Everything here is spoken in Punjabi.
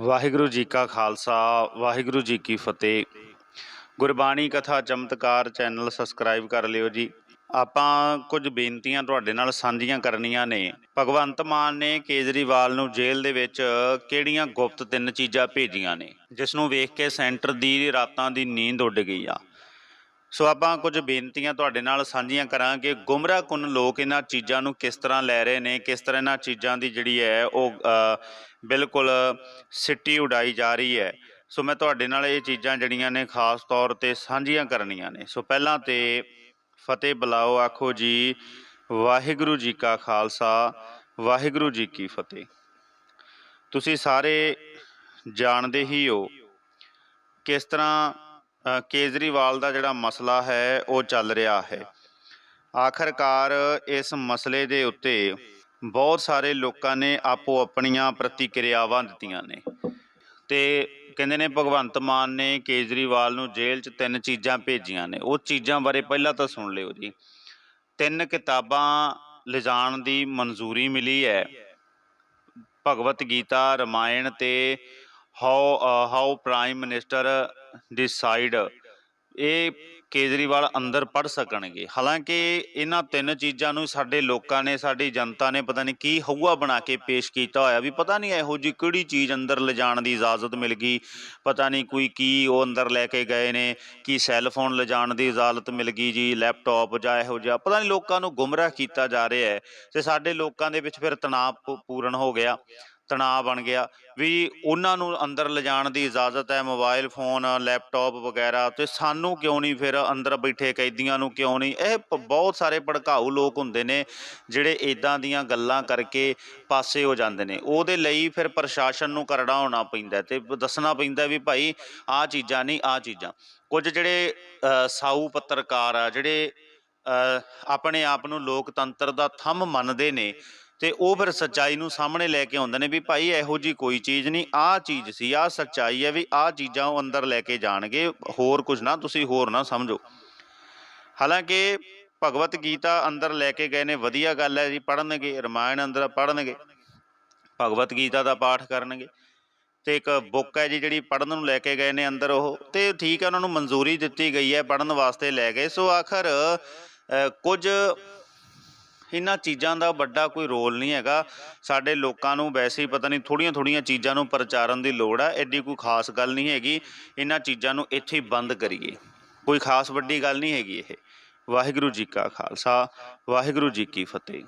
ਵਾਹਿਗੁਰੂ ਜੀ ਕਾ ਖਾਲਸਾ, ਵਾਹਿਗੁਰੂ ਜੀ ਕੀ ਫਤਿਹ। ਗੁਰਬਾਣੀ ਕਥਾ ਚਮਤਕਾਰ ਚੈਨਲ ਸਬਸਕ੍ਰਾਈਬ ਕਰ ਲਿਓ ਜੀ। ਆਪਾਂ ਕੁਝ ਬੇਨਤੀਆਂ ਤੁਹਾਡੇ ਨਾਲ ਸਾਂਝੀਆਂ ਕਰਨੀਆਂ ਨੇ। ਭਗਵੰਤ ਮਾਨ ਨੇ ਕੇਜਰੀਵਾਲ ਨੂੰ ਜੇਲ੍ਹ ਦੇ ਵਿੱਚ ਕਿਹੜੀਆਂ ਗੁਪਤ ਤਿੰਨ ਚੀਜ਼ਾਂ ਭੇਜੀਆਂ ਨੇ, ਜਿਸ ਨੂੰ ਵੇਖ ਕੇ ਸੈਂਟਰ ਦੀ ਰਾਤਾਂ ਦੀ ਨੀਂਦ ਉੱਡ ਗਈ ਆ। ਸੋ ਆਪਾਂ ਕੁਝ ਬੇਨਤੀਆਂ ਤੁਹਾਡੇ ਨਾਲ ਸਾਂਝੀਆਂ ਕਰਾਂਗੇ। ਗੁੰਮਰਾਹ ਕੁਨ ਲੋਕ ਇਹਨਾਂ ਚੀਜ਼ਾਂ ਨੂੰ ਕਿਸ ਤਰ੍ਹਾਂ ਲੈ ਰਹੇ ਨੇ, ਕਿਸ ਤਰ੍ਹਾਂ ਇਹਨਾਂ ਚੀਜ਼ਾਂ ਦੀ ਜਿਹੜੀ ਹੈ ਉਹ ਬਿਲਕੁਲ ਸਿੱਟੀ ਉਡਾਈ ਜਾ ਰਹੀ ਹੈ। ਸੋ ਮੈਂ ਤੁਹਾਡੇ ਨਾਲ ਇਹ ਚੀਜ਼ਾਂ ਜਿਹੜੀਆਂ ਨੇ ਖਾਸ ਤੌਰ ਤੇ ਸਾਂਝੀਆਂ ਕਰਨੀਆਂ ਨੇ। ਸੋ ਪਹਿਲਾਂ ਤੇ ਫਤਿਹ ਬੁਲਾਓ, ਆਖੋ ਜੀ, ਵਾਹਿਗੁਰੂ ਜੀ ਕਾ ਖਾਲਸਾ, ਵਾਹਿਗੁਰੂ ਜੀ ਕੀ ਫਤਿਹ। ਤੁਸੀਂ ਸਾਰੇ ਜਾਣਦੇ ਹੀ ਹੋ ਕਿਸ ਤਰ੍ਹਾਂ ਕੇਜਰੀਵਾਲ ਦਾ ਜਿਹੜਾ ਮਸਲਾ ਹੈ, ਉਹ ਚੱਲ ਰਿਹਾ ਹੈ। ਆਖਰਕਾਰ ਇਸ ਮਸਲੇ ਦੇ ਉੱਤੇ ਬਹੁਤ ਸਾਰੇ ਲੋਕਾਂ ਨੇ ਆਪੋ ਆਪਣੀਆਂ ਪ੍ਰਤੀਕਿਰਿਆਵਾਂ ਦਿੱਤੀਆਂ ਨੇ। ਤੇ ਕਹਿੰਦੇ ਨੇ ਭਗਵੰਤ ਮਾਨ ਨੇ ਕੇਜਰੀਵਾਲ ਨੂੰ ਜੇਲ੍ਹ 'ਚ ਤਿੰਨ ਚੀਜ਼ਾਂ ਭੇਜੀਆਂ ਨੇ। ਉਹ ਚੀਜ਼ਾਂ ਬਾਰੇ ਪਹਿਲਾਂ ਤਾਂ ਸੁਣ ਲਿਓ ਜੀ। ਤਿੰਨ ਕਿਤਾਬਾਂ ਲਿਜਾਣ ਦੀ ਮਨਜ਼ੂਰੀ ਮਿਲੀ ਹੈ। ਭਗਵਤ ਗੀਤਾ, ਰਮਾਇਣ ਤੇ how how prime minister decide ਇਹ ਕੇਜਰੀਵਾਲ ਅੰਦਰ ਪੜ ਸਕਣਗੇ। ਹਾਲਾਂਕਿ ਇਹਨਾਂ ਤਿੰਨ ਚੀਜ਼ਾਂ ਨੂੰ ਸਾਡੇ ਲੋਕਾਂ ਨੇ, ਸਾਡੀ ਜਨਤਾ ਨੇ ਪਤਾ ਨਹੀਂ ਕੀ ਹਊਆ ਬਣਾ ਕੇ ਪੇਸ਼ ਕੀਤਾ ਹੋਇਆ ਵੀ ਪਤਾ ਨਹੀਂ ਇਹੋ ਜੀ ਕਿਹੜੀ ਚੀਜ਼ ਅੰਦਰ ਲਿਜਾਣ ਦੀ ਇਜਾਜ਼ਤ ਮਿਲ ਗਈ, ਪਤਾ ਨਹੀਂ ਕੋਈ ਕੀ ਉਹ ਅੰਦਰ ਲੈ ਕੇ ਗਏ ਨੇ, ਕੀ ਸੈੱਲ ਫੋਨ ਲਿਜਾਣ ਦੀ ਇਜਾਜ਼ਤ ਮਿਲ ਗਈ ਜੀ ਲੈਪਟਾਪ ਜਾਂ ਇਹੋ ਜਿਹਾ, ਪਤਾ ਨਹੀਂ ਲੋਕਾਂ ਨੂੰ ਗੁੰਮਰਾਹ ਕੀਤਾ ਜਾ ਰਿਹਾ ਹੈ ਤੇ ਸਾਡੇ ਲੋਕਾਂ ਦੇ ਵਿੱਚ ਫਿਰ ਤਣਾਅ ਪੂਰਨ ਹੋ ਗਿਆ। ਤਣਾਅ ਬਣ ਗਿਆ। ਵੀ ਉਹਨਾਂ ਨੂੰ ਅੰਦਰ ਲਿਜਾਣ ਦੀ ਇਜਾਜ਼ਤ ਹੈ, ਮੋਬਾਈਲ ਫੋਨ, ਲੈਪਟਾਪ ਵਗੈਰਾ, ਤੇ ਸਾਨੂੰ ਕਿਉਂ ਨਹੀਂ ਫਿਰ ਅੰਦਰ ਬੈਠੇ, ਕੈਦੀਆਂ ਨੂੰ ਕਿਉਂ ਨਹੀਂ? ਇਹ ਪ- ਬਹੁਤ ਸਾਰੇ ਭੜਕਾਊ ਲੋਕ ਹੁੰਦੇ ਨੇ, ਜਿਹੜੇ ਇਦਾਂ ਦੀਆਂ ਗੱਲਾਂ ਕਰਕੇ ਪਾਸੇ ਹੋ ਜਾਂਦੇ ਨੇ। ਉਹਦੇ ਲਈ ਫਿਰ ਪ੍ਰਸ਼ਾਸਨ ਨੂੰ ਕਰੜਾ ਹੋਣਾ ਪੈਂਦਾ ਤੇ ਦੱਸਣਾ ਪੈਂਦਾ ਵੀ ਭਾਈ ਆਹ ਚੀਜ਼ਾਂ ਨਹੀਂ, ਆਹ ਚੀਜ਼ਾਂ। ਕੁਝ ਜਿਹੜੇ ਸਾਊ ਪੱਤਰਕਾਰ ਆ, ਜਿਹੜੇ ਆਪਣੇ ਆਪ ਨੂੰ ਲੋਕਤੰਤਰ ਦਾ ਥੰਮ ਮੰਨਦੇ ਨੇ ਤੇ ਉਹ ਫਿਰ ਸੱਚਾਈ ਨੂੰ ਸਾਹਮਣੇ ਲੈ ਕੇ ਆਉਂਦੇ ਨੇ ਵੀ ਭਾਈ ਇਹੋ ਜੀ ਕੋਈ ਚੀਜ਼ ਨਹੀਂ, ਆਹ ਚੀਜ਼ ਸੀ, ਆਹ ਸੱਚਾਈ ਹੈ ਵੀ ਆਹ ਚੀਜ਼ਾਂ ਉਹ ਅੰਦਰ ਲੈ ਕੇ ਜਾਣਗੇ, ਹੋਰ ਕੁਝ ਨਾ, ਤੁਸੀਂ ਹੋਰ ਨਾ ਸਮਝੋ। ਹਾਲਾਂਕਿ ਭਗਵਤ ਗੀਤਾ ਅੰਦਰ ਲੈ ਕੇ ਗਏ ਨੇ, ਵਧੀਆ ਗੱਲ ਹੈ ਜੀ, ਪੜ੍ਹਨਗੇ, ਰਮਾਇਣ ਅੰਦਰ ਪੜ੍ਹਨਗੇ, ਭਗਵਤ ਗੀਤਾ ਦਾ ਪਾਠ ਕਰਨਗੇ, ਤੇ ਇੱਕ ਬੁੱਕ ਹੈ ਜੀ ਜਿਹੜੀ ਪੜ੍ਹਨ ਨੂੰ ਲੈ ਕੇ ਗਏ ਨੇ ਅੰਦਰ ਉਹ, ਤੇ ਠੀਕ ਹੈ, ਉਹਨਾਂ ਨੂੰ ਮਨਜ਼ੂਰੀ ਦਿੱਤੀ ਗਈ ਹੈ ਪੜ੍ਹਨ ਵਾਸਤੇ ਲੈ ਗਏ, ਸੋ ਆਖਰ ਕੁਝ ਇਹਨਾਂ ਚੀਜ਼ਾਂ ਦਾ ਵੱਡਾ ਕੋਈ ਰੋਲ ਨਹੀਂ ਹੈਗਾ। ਸਾਡੇ ਲੋਕਾਂ ਨੂੰ ਵੈਸੇ ਹੀ ਪਤਾ ਨਹੀਂ ਥੋੜੀਆਂ ਥੋੜੀਆਂ ਚੀਜ਼ਾਂ ਨੂੰ ਪ੍ਰਚਾਰਨ ਦੀ ਲੋੜ ਹੈ ਐਡੀ ਕੋਈ ਖਾਸ ਗੱਲ ਨਹੀਂ ਹੈਗੀ। ਇਹਨਾਂ ਚੀਜ਼ਾਂ ਨੂੰ ਇੱਥੇ ਹੀ ਬੰਦ ਕਰੀਏ। ਕੋਈ ਖਾਸ ਵੱਡੀ ਗੱਲ ਨਹੀਂ ਹੈਗੀ ਇਹ। ਵਾਹਿਗੁਰੂ ਜੀ ਕਾ ਖਾਲਸਾ, ਵਾਹਿਗੁਰੂ ਜੀ ਕੀ ਫਤਿਹ।